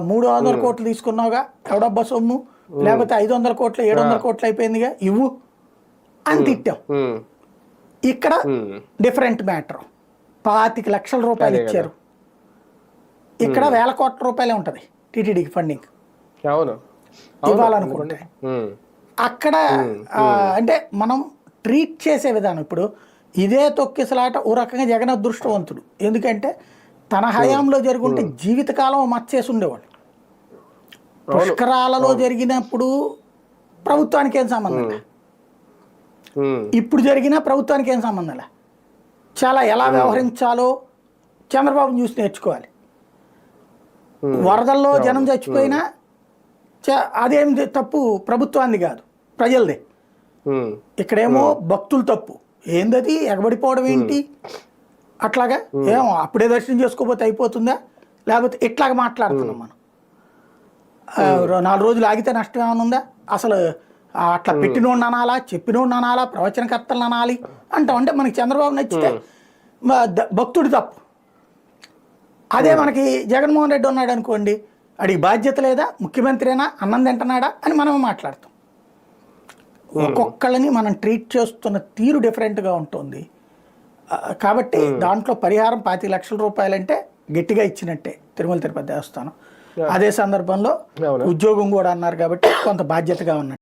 మూడు వందల కోట్లు తీసుకున్నావుగా? ఎవడబ్బా సొమ్ము? లేకపోతే ఐదు వందల కోట్లు ఏడు వందల కోట్లు అయిపోయిందిగా? ఇవ్వు. అని తిట్టాం. ఇక్కడ డిఫరెంట్ మ్యాటర్. పాతిక లక్షల రూపాయలు. ఇచ్చారు. ఇక్కడ వేల కోట్ల రూపాయలే ఉంటుంది టీటీడీకి ఫండింగ్ అవును. ఇవ్వాలనుకుంటే. అక్కడ అంటే మనం ట్రీట్ చేసే విధానం ఇప్పుడు ఇదే తొక్కిసలాట ఓ రకంగా జగన్ అదృష్టవంతుడు. ఎందుకంటే తన హయాంలో జరుగుంటే జీవితకాలం మచ్చేసి ఉండేవాడు పుష్కరాలలో జరిగినప్పుడు ప్రభుత్వానికి ఏం సంబంధం ఇప్పుడు జరిగినా ప్రభుత్వానికి ఏం సంబంధం లే. చాలా ఎలా వ్యవహరించాలో చంద్రబాబు చూసి నేర్చుకోవాలి. వరదల్లో జనం చచ్చిపోయినా చ- అదేం తప్పు ప్రభుత్వాన్ని కాదు ప్రజలదే. ఇక్కడేమో భక్తులు తప్పు. ఏందది? ఎగబడిపోవడం ఏంటి? అట్లాగా ఏమో అప్పుడే దర్శనం చేసుకోపోతే అయిపోతుందా? లేకపోతే ఇట్లాగా మాట్లాడుతున్నాం మనం. నాలుగు రోజులు ఆగితే నష్టం ఏమైనా ఉందా? అసలు అట్లా పెట్టినోడిని అనాలా చెప్పినోడిని అనాలా ప్రవచనకర్తలు అనాలి అంటాం. అంటే మనకి చంద్రబాబు నచ్చితే భక్తుడి తప్పు. అదే మనకి జగన్మోహన్ రెడ్డి ఉన్నాడు అనుకోండి అడిగి బాధ్యత లేదా? ముఖ్యమంత్రినా? అన్నం తింటున్నాడా? అని మనం మాట్లాడతాం. ఒక్కొక్కళ్ళని మనం ట్రీట్ చేస్తున్న తీరు డిఫరెంట్గా ఉంటుంది. కాబట్టి దాంట్లో పరిహారం పాతి లక్షల రూపాయలంటే గట్టిగా ఇచ్చినట్టే తిరుమల తిరుపతి దేవస్థానం. అదే సందర్భంలో. ఉద్యోగం కూడా అన్నారు కాబట్టి కొంత బాధ్యతగా ఉన్నట్టు.